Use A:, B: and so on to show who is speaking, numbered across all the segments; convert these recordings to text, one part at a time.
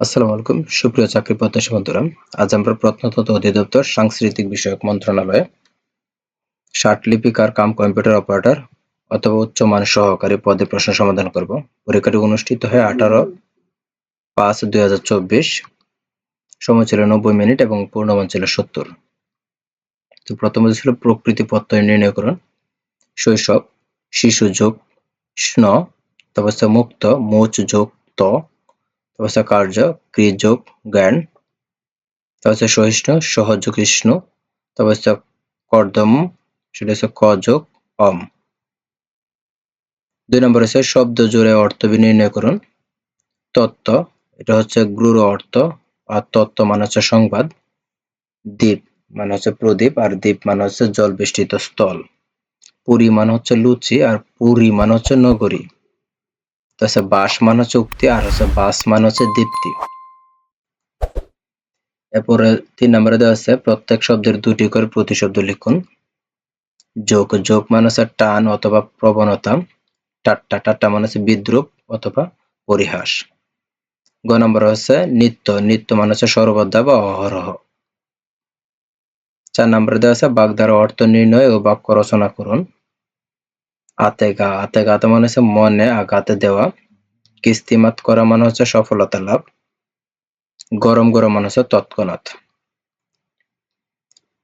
A: আসসালামু আলাইকুম। সুপ্রিয় চাকরি প্রত্যাশী বন্ধুরা, আজ আমরা প্রত্নতত্ত্ব অধিদপ্তর সাংস্কৃতিক বিষয়ক মন্ত্রণালয়ে লিপিকার কাম কম্পিউটার অপারেটর অথবা উচ্চমান সহকারী পদে প্রশ্ন সমাধান করব। পরীক্ষাটি অনুষ্ঠিত হয় আঠারো পাঁচ দুই হাজার চব্বিশ। সময় ছিল নব্বই মিনিট এবং পূর্ণমান ছিল সত্তর। তো প্রথমে ছিল প্রকৃতি প্রত্যয় নির্ণয় করুন। শৈশব, শিশু যোগ, স্ন, তারপর মুক্ত, মোচ যোগ, ত। তারপর কার্য ক্রিযোগ জ্ঞান। হচ্ছে সহিষ্ণু সহযোগ কৃষ্ণ। হচ্ছে কর্দম, সেটা হচ্ছে ক যোগ অম। দুই নম্বর হচ্ছে শব্দ জোরে অর্থ বিনির্ণয় করুন। তত্ত্ব, এটা হচ্ছে গ্রুর অর্থ, আর তত্ত্ব মানে হচ্ছে সংবাদ। দ্বীপ মানে হচ্ছে প্রদীপ, আর দ্বীপ মানে হচ্ছে জল বেষ্টিত স্থল। পুরী মানে হচ্ছে লুচি, আর পুরী মানে হচ্ছে নগরী। তো হচ্ছে বাস মান হচ্ছে উক্তি আর হচ্ছে বাস মান হচ্ছে দীপ্তি। এরপরে তিন নম্বরে দেওয়া আছে, প্রত্যেক শব্দের দুটি করে প্রতিশব্দ লিখুন। যোগ যোগ মানে হচ্ছে টান অথবা প্রবণতা। টাট্টা টাট্টা মানে হচ্ছে বিদ্রুপ অথবা পরিহাস। গ নম্বর হচ্ছে নিত্য নিত্য মানে হচ্ছে সর্বদা বা অহরহ। চার নম্বরে দেওয়া আছে, বাগদার অর্থ নির্ণয় ও বাক্য রচনা করুন। আতেগা আতেগাতে মানে হচ্ছে মনে, আঘাতে দেওয়া। কিস্তিমাত করা মানে হচ্ছে সফলতা লাভ। গরম গরম মানে হচ্ছে তৎক্ষণাৎ।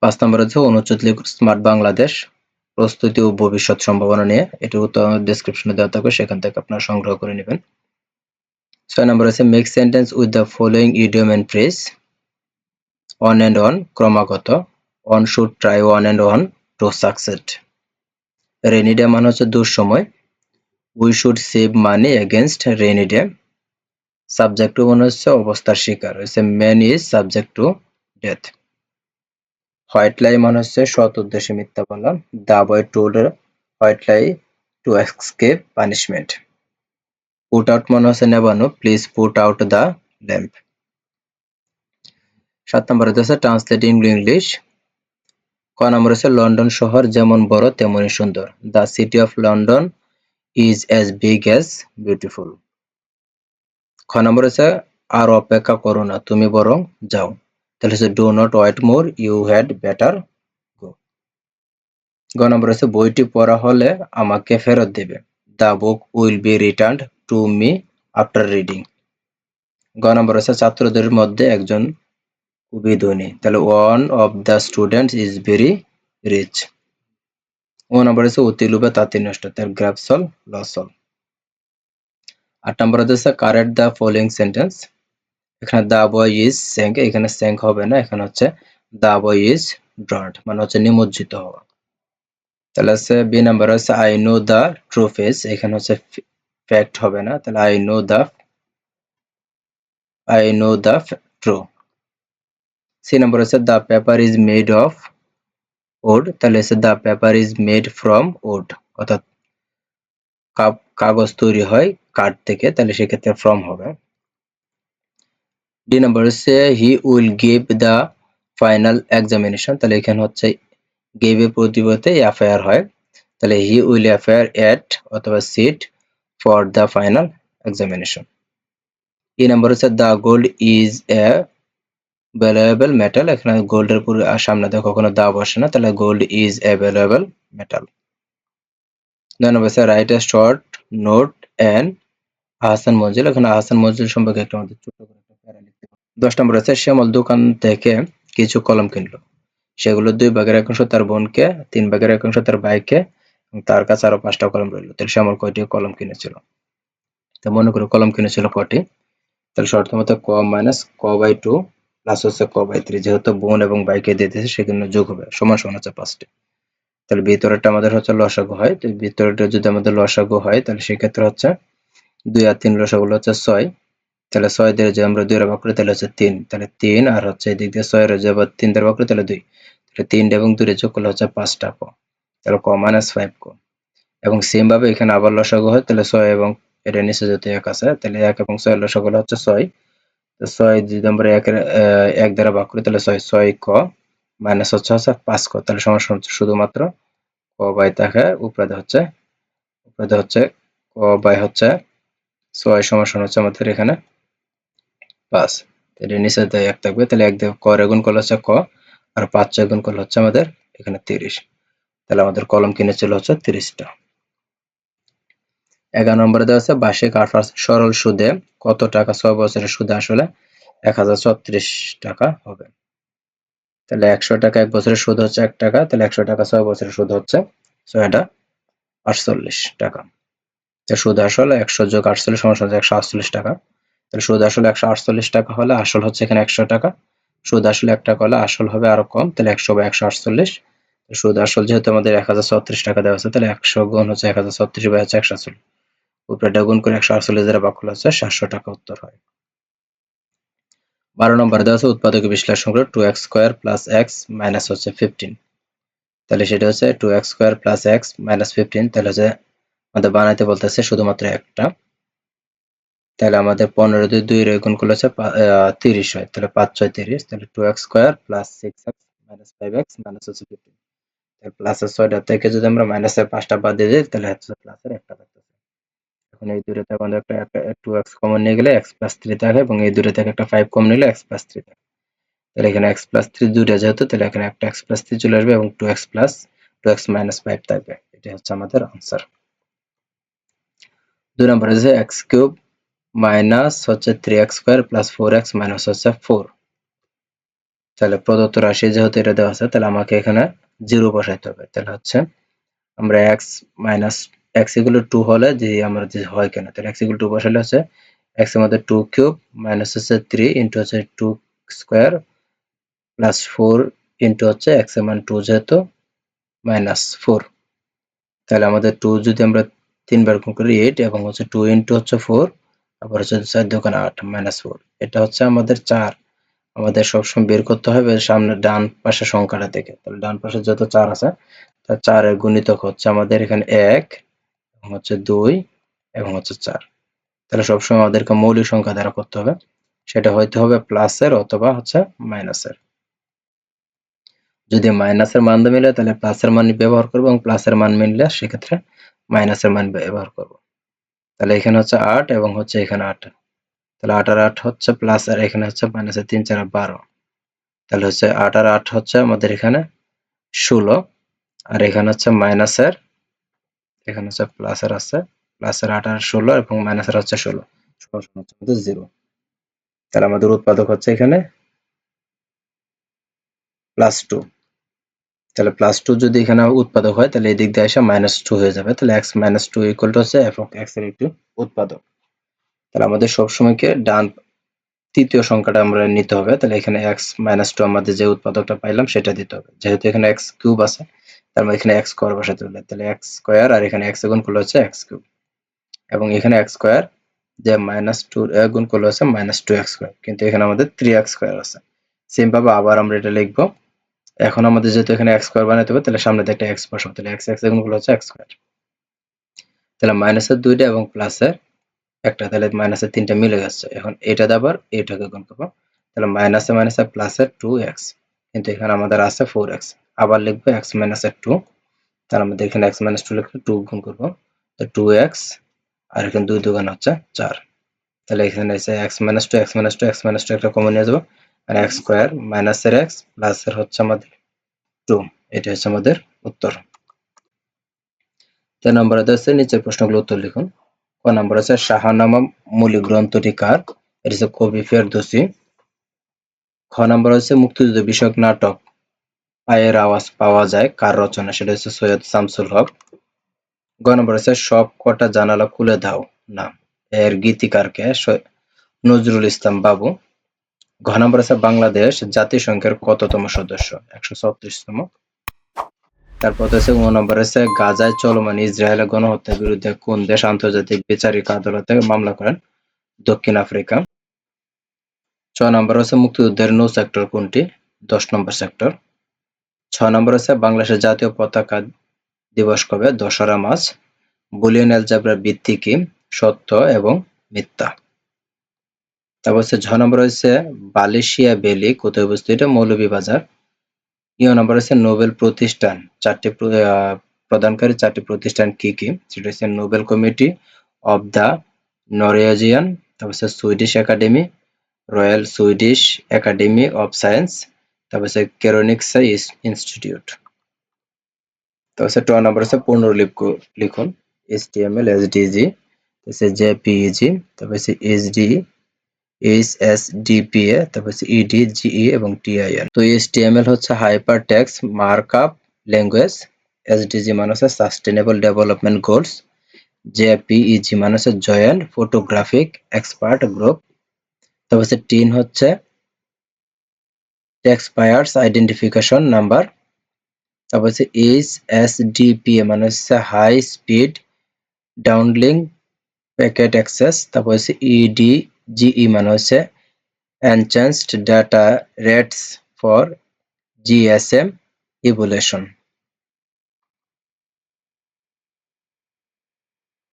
A: পাঁচ নম্বর হচ্ছে অনুচ্ছেদ লিখুন, স্মার্ট বাংলাদেশ প্রস্তুতি ও ভবিষ্যৎ সম্ভাবনা নিয়ে। এটি ডিসক্রিপশনে দেওয়া থাকবে, সেখান থেকে আপনারা সংগ্রহ করে নেবেন। ছয় নম্বর আছে make sentence with the following idiom and phrase on and on ক্রমাগত। On should try on and on to succeed rainy day মানে হচ্ছে দুঃসময়। We should save money against rainy day subject to মনে হচ্ছে অবস্থার শিকার। হচ্ছে man is subject to death white lie মানে হচ্ছে সৎ উদ্দেশ্যে মিথ্যা বলা। The boy told white lie to escape punishment put out মানে হচ্ছে নেবানো। Please put out the lamp সাত নম্বর হচ্ছে ট্রান্সলেট ইন ইংলিশ ক নম্বর হচ্ছে লন্ডন শহর যেমন বড় তেমনই সুন্দর। The city of London is as big as beautiful খ নম্বর হচ্ছে, আর অপেক্ষা করো না, তুমি বরং যাও। তাহলে হচ্ছে do not wait more you had better go গ নম্বর হচ্ছে, বইটি পড়া হলে আমাকে ফেরত দেবে। The book will be return to me after reading গ নম্বর হচ্ছে, ছাত্রদের মধ্যে একজন খুবই ধনী তাহলে one of the students is very rich ও নম্বর হচ্ছে অতি লোভে তাঁতি নষ্ট। তার গ্রাফসল লসল আট নম্বর হচ্ছে কারেক্ট দ্য ফলোয়িং সেন্টেন্স এখানে দা বয় ইজ স্যাঙ্ক এখানে স্যাঙ্ক হবে না, এখানে হচ্ছে দা বয় ইজ ড্রড মানে হচ্ছে নিমজ্জিত হওয়া। তাহলে হচ্ছে বি নাম্বার হচ্ছে I know the true face এখানে হচ্ছে ফ্যাক্ট হবে না। তাহলে I know the I know the true C number হচ্ছে the paper is made of wood তাহলে হচ্ছে the paper is made from wood অর্থাৎ কাগজ তৈরি হয় কাঠ থেকে, তাহলে সেক্ষেত্রে ফ্রম হবে। ডি নাম্বার হচ্ছে he will give the final examination তাহলে এখানে হচ্ছে গেভ প্রতিপদে এফআইআর হয়। তাহলে হি উইল এফআইআর এট অথবা sit for the final examination E number হচ্ছে the gold is a valuable metal এখানে গোল্ডের পুরো সামনে দেখো কখনো দা বসে না, তাহলে gold is a valuable metal number হচ্ছে write a short note and Ahsan Manzil, এখানে আহসান মঞ্জিল সম্পর্কে একটা আমাদের ছোট করে একটা লিখতে দশ নম্বর আছে শ্যামল দোকান থেকে কিছু কলম কিনলো। সেগুলো দুই ভাগের একাংশ তার বোনকে, তিন ভাগের একাংশ তার ভাইকে তার কাছে আরও পাঁচটা কলম রইল। তাহলে শ্যামল কয়টি কলম কিনেছিল? তো মনে করো কলম কিনেছিল কটি। তাহলে শর্ত মতো ক মাইনাস ক বাই টু প্লাস হচ্ছে ক বাই থ্রি যেহেতু বোন এবং বাইকে দিতেছে সেজন্য যোগ হবে সমান সমান হচ্ছে পাঁচটি। তাহলে ভিতরেরটা আমাদের হচ্ছে লসাগু হয়। তো ভিতরেটা যদি আমাদের লসাগু হয়, তাহলে সেক্ষেত্রে হচ্ছে দুই আর তিন লসাগুলো হচ্ছে ছয়। তাহলে ছয় দিয়ে যদি আমরা দুই ভাগ তাহলে হচ্ছে তিন। তাহলে তিন আর হচ্ছে এদিক দিয়ে ছয় রয়েছে আবার তিন দিয়ে ভাগ তাহলে দুই। তাহলে তিন এবং দুই যোগ করলে হচ্ছে পাঁচটা ক। তাহলে ক মাইনাস ফাইভ ক। এবং সেম ভাবে এখানে আবার লসাগু হয়, তাহলে ছয় এবং এটা নিচে যদি এক আছে, তাহলে এক এবং ছয় লসাগুলো হচ্ছে ছয়। ছয় যদি আমরা এক এক দ্বারা ভাগ করি তাহলে ছয় ছয় ক মাইনাস হচ্ছে হচ্ছে পাঁচ ক, তাহলে সমস্যা হচ্ছে শুধুমাত্র ক বাই থাকে উপরে হচ্ছে উপরে হচ্ছে ক বাই হচ্ছে ছয় সমস্যা হচ্ছে আমাদের এখানে পাঁচ। এর নিচে এক থাকবে, তাহলে এক ক গুণ করলে হচ্ছে ক, আর পাঁচ ছয় গুণ কল হচ্ছে আমাদের এখানে তিরিশ। তাহলে আমাদের কলম কিনে ছিল হচ্ছে তিরিশটা। এগারো নম্বরে দেওয়া আছে বার্ষিক আট সরল সুদে কত টাকা ছয় বছরের সুদে আসলে এক হাজার ছত্রিশ টাকা হবে। তাহলে একশো টাকা এক বছরের সুদ হচ্ছে এক টাকা, তাহলে একশো টাকা ছয় বছরের সুদ হচ্ছে ছয়টা আটচল্লিশ টাকা। সুদ আসল একশো যোগ আটচল্লিশ সমান হচ্ছে একশো আটচল্লিশ টাকা। তাহলে সুদ আসল একশো আটচল্লিশ টাকা হলে আসল হচ্ছে এখানে একশো টাকা। সুদ আসলে এক টাকা হলে আসল হবে আরও কম, তাহলে একশো বা একশো আটচল্লিশ। সুদ আসল যেহেতু আমাদের এক হাজার ছত্রিশ টাকা দেওয়া আছে, তাহলে একশো গুণ হচ্ছে এক হাজার ছত্রিশ বা হচ্ছে একশো আটচল্লিশ। উপরেটা গুণ করে একশো আটচল্লিশ দ্বারা বাক্য হচ্ছে সাতশো টাকা উত্তর হয়। বারো নম্বর দেওয়া আছে উৎপাদক বিশ্লেষণ করে two x square plus x minus হচ্ছে ফিফটিন তাহলে সেটা হচ্ছে two x square plus x minus fifteen তাহলে হচ্ছে আমাদের বানাইতে বলতেছে শুধুমাত্র একটা। তাহলে আমাদের পনেরো দুই দুই গুণ করলে হচ্ছে তিরিশ হয়। তাহলে পাঁচ ছয় তিরিশ, তাহলে two x square plus six x minus five x minus হচ্ছে ফিফটিন তাহলে প্লাসের ছয়টা থেকে যদি আমরা মাইনাসের পাঁচটা বাদ দিয়ে দিই, তাহলে হচ্ছে প্লাসের একটা এখন এই দূরে থেকে আমাদের একটা টু এক্স কমন নিয়ে গেলে এক্স প্লাস থ্রি থাকে এবং এই দূরে থেকে একটা ফাইভ কমন নিলে এক্স প্লাস থ্রি থাকে। তাহলে এখানে এক্স প্লাস থ্রি দুইটা যেহেতু, তাহলে এখানে একটা এক্স প্লাস থ্রি চলে আসবে এবং two x plus two x minus five থাকবে। এটা হচ্ছে আমাদের আনসার দুই নম্বর হচ্ছে এক্স কিউব মাইনাস হচ্ছে three x square plus four x minus হচ্ছে ফোর তাহলে প্রদত্ত রাশি যেহেতু এটা দেওয়া আছে, তাহলে আমাকে এখানে জিরো বসাইতে হবে। তাহলে হচ্ছে আমরা x minus x equal to হলে যে আমরা যে হয় কেন? তাহলে এক্স ইকুয়াল টু বসালে হচ্ছে এর মধ্যে টু কিউব মাইনাস হচ্ছে থ্রি ইন্টু হচ্ছে two square plus four into হচ্ছে এর মান টু যেহেতু মাইনাস ফোর তাহলে আমাদের টু যদি আমরা তিনবার গুণ করি এইট এবং হচ্ছে টু ইন্টু হচ্ছে ফোর আবার হচ্ছে চার দোকানে আট মাইনাস ফোর এটা হচ্ছে আমাদের চার। আমাদের সবসময় বের করতে হবে সামনে ডান পাশে সংখ্যাটা থেকে তাহলে ডান পাশে যত চার আছে, তার চারের গুণিতক হচ্ছে আমাদের এখানে এক হচ্ছে দুই এবং হচ্ছে চার। তাহলে সবসময় আমাদেরকে মৌলিক সংখ্যা দ্বারা করতে হবে। সেটা হইতে হবে প্লাসের অথবা হচ্ছে মাইনাসের। যদি মাইনাসের মান মিলে, তাহলে প্লাসের মান ব্যবহার করব এবং প্লাসের মান মিললে সেক্ষেত্রে মাইনাসের মান ব্যবহার করব। তাহলে এখানে হচ্ছে আট এবং হচ্ছে এখানে আট। তাহলে আট আর আট হচ্ছে প্লাস আর এখানে হচ্ছে মাইনাসের তিন, চার বারো। তাহলে হচ্ছে আট আর আট হচ্ছে আমাদের এখানে ষোলো। আর এখানে হচ্ছে মাইনাসের এখানে হচ্ছে প্লাসের আছে প্লাসের আট আর ষোলো এবং মাইনাসের হচ্ছে ষোলো। হচ্ছে জিরো তাহলে আমাদের উৎপাদক হচ্ছে এখানে প্লাস টু তাহলে প্লাস টু যদি এখানে উৎপাদক হয়, তাহলে এই দিক দিয়ে এসে মাইনাস টু হয়ে যাবে। তাহলে x minus two equal to হচ্ছে এফ এক্সের একটি উৎপাদক। তাহলে আমাদের সবসময়কে ডান তৃতীয় সংখ্যাটা আমরা নিতে হবে। তাহলে এখানে এক্স মাইনাস টু আমাদের যে উৎপাদকটা পাইলাম, সেটা দিতে হবে। যেহেতু এখানে এক্স কিউব আছে তার মানে এখানে এক্স স্কোয়ার বসাতে হবে তাহলে এক্স স্কোয়ার আর এখানে এক্স গুণ করলে হচ্ছে এক্স কিউব এবং এখানে এক্স স্কোয়ার যে মাইনাস টু গুণ করলে হচ্ছে মাইনাস টু এক্স স্কোয়ার কিন্তু এখানে আমাদের থ্রি এক্স স্কোয়ার আছে। সেম ভাবে আবার আমরা এটা লিখব। এখন আমাদের যেহেতু এখানে এক্স স্কোয়ার বানাতে হবে, তাহলে সামনে একটা এক্স বসাবো। তাহলে এক্স এক্স গুণ করলে হচ্ছে এক্স স্কোয়ার তাহলে মাইনাসের দুইটা এবং প্লাসের একটা, তাহলে মাইনাসের তিনটা মিলে যাচ্ছে। এখন এটা আবার এটাকে গুণ করব। তাহলে মাইনাসে মাইনাসে প্লাসের টু এক্স কিন্তু এখানে আমাদের আছে ফোর এক্স আবার লিখব এক্স মাইনাস মাইনাসের টু তাহলে আমাদের এখানে এক্স মাইনাস টু লিখলে টু গুণ করব। তো টু এক্স আর এখানে দুই দুগান হচ্ছে চার। তাহলে এখানে এসে x minus two x minus two x minus two একটা কমন নিয়ে যাব। আর এক্স স্কোয়ার মাইনাসের এক্স প্লাসের হচ্ছে আমাদের টু এটা হচ্ছে আমাদের উত্তর। তিন নম্বর আছে নিচের প্রশ্নগুলো উত্তর লিখুন। ক নম্বর আছে? শাহনামা মূলী গ্রন্থটি কার? এটা হচ্ছে কবি ফেরদৌসি। খ নম্বর হচ্ছে মুক্তিযুদ্ধ বিষয়ক নাটক। পায়ের আওয়াজ পাওয়া যায়। কার রচনা? সেটা হচ্ছে সৈয়দ শামসুল হক। গ নম্বর হচ্ছে, সব কটা জানালা খুলে দাও। না, এর গীতিকারকে নজরুল ইসলাম বাবু। ঘ নম্বর আছে বাংলাদেশ জাতিসংঘের কততম সদস্য? একশো ছত্রিশতম। তারপর হচ্ছে ও নম্বর আছে গাজায় চলমান ইসরায়েলের গণহত্যার বিরুদ্ধে কোন দেশ আন্তর্জাতিক বিচারিক আদালতে মামলা করেন? দক্ষিণ আফ্রিকা। ছ নম্বর হচ্ছে, মুক্তিযুদ্ধের নৌ সেক্টর কোনটি? দশ নম্বর সেক্টর। ছ নম্বর হচ্ছে বাংলাদেশের জাতীয় পতাকা দিবস কবে? দশরা মাস বুলিয়ন অ্যালজাবরার ভিত্তি কি? সত্য এবং মিথ্যা। তারপর হচ্ছে ছ নম্বর হচ্ছে বালেশিয়া বেলি কোথায় অবস্থিত? এটা মৌলভীবাজার। ইয় নম্বর হচ্ছে নোবেল প্রতিষ্ঠান। চারটি প্রদানকারী চারটি প্রতিষ্ঠান কি কি? সেটা হচ্ছে Nobel committee of the Norwegian, তারপর হচ্ছে Swedish academy, royal Swedish academy of science তারপর হচ্ছে কেরোনিক্সা ইনস্টিটিউট তো হচ্ছে ট নাম্বার হচ্ছে পুনর্লিপ লিখুন এইচটিএমএল এসডিজি হচ্ছে জেপিইজি তারপর হচ্ছে এইচডি এইচ এস ডিপিএ তারপর হচ্ছে ইডি জিই এবং টিআইএন তো এইচটিএমএল হচ্ছে hyper text markup language SDG মানে হচ্ছে সাস্টেনেবল ডেভেলপমেন্ট গোলস জেপিইজি মানে হচ্ছে জয়েন্ট ফটোগ্রাফিক এক্সপার্ট গ্রুপ তারপর হচ্ছে টিন হচ্ছে ট্যাক্সপায়ার্স আইডেন্টিফিকেশন নাম্বার তারপর হচ্ছে এইচ এস ডিপিএ মানে হচ্ছে high speed downlink packet access তারপর হচ্ছে ইডি জিই মানে হচ্ছে enhanced data rates for GSM evolution